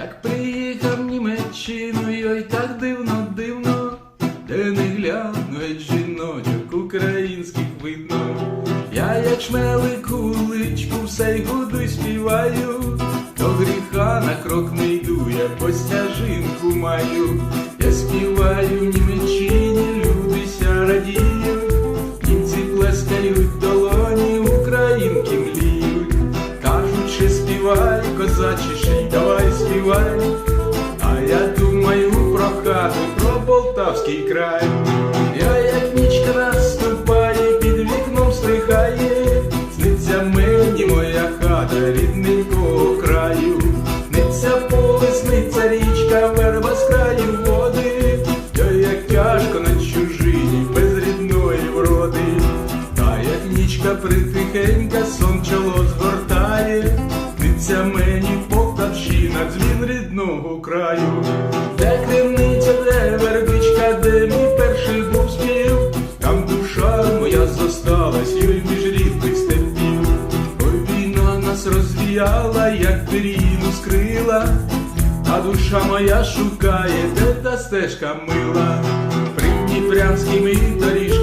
Як приїхав Німеччиною, й так дивно, дивно, де не глянуть жіночок українських видно. Я як шмелику личку все й гуду співаю, до гріха на крок не йду, я по стяжинку маю. Співай, давай співай. А я думаю про хату, про Полтавський край. Я як нічка наступає, під вікном стихає, сниться мені моя хата рідненького краю. Сниться поле, сниться річка, верба з краю води. Я як тяжко на чужині, без рідної вроди. Та як нічка притихенька, сон чоло згортає, Полтавщина, рідного краю, де криниця, де вербичка, де мій перший був спів, там душа моя зосталась, й між рідних степів. Ой, війна нас розвіяла, як пір'їну скрила, а душа моя шукає, де та стежка мила, Придніпрянськими доріжками, та ще й тими тими,